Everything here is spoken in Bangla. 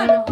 아,